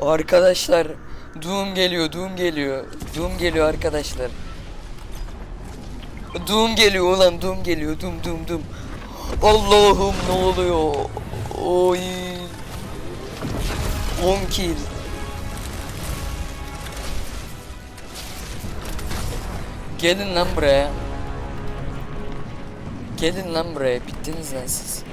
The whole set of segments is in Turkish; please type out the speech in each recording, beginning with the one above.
Arkadaşlar Doom geliyor, Doom geliyor. Doom geliyor arkadaşlar. Doom geliyor ulan Doom geliyor. Doom Doom Doom. Allah'ım ne oluyor? Oy. 10 kill. Gelin lan buraya. Gelin lan buraya. Bittiniz lan siz.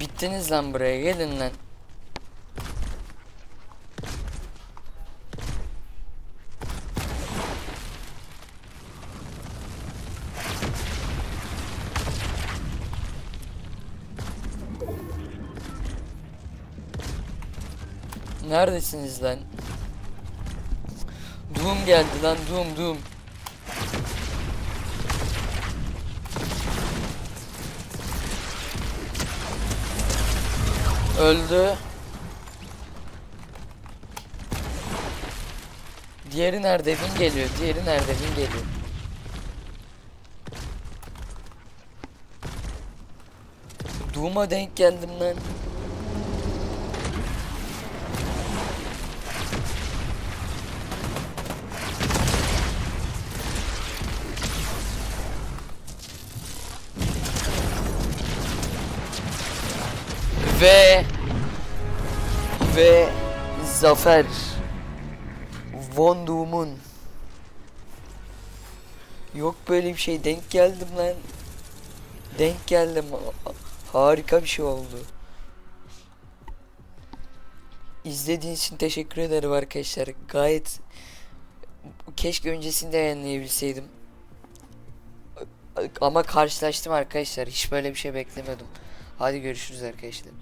Bittiniz lan buraya. Gelin lan. Neredesiniz lan? Doom geldi lan Doom Doom. Öldü. Diğeri nerede? Bin geliyor. Diğeri nerede? Bin geliyor. Doom'a denk geldim lan. Ve ve zafer Von Yok böyle bir şey denk geldim lan. Denk geldim. Harika bir şey oldu. İzlediğiniz için teşekkür ederim arkadaşlar. Gayet Keşke öncesinde yayınlayabilseydim. Ama karşılaştım arkadaşlar. Hiç böyle bir şey beklemiyordum. Hadi görüşürüz arkadaşlar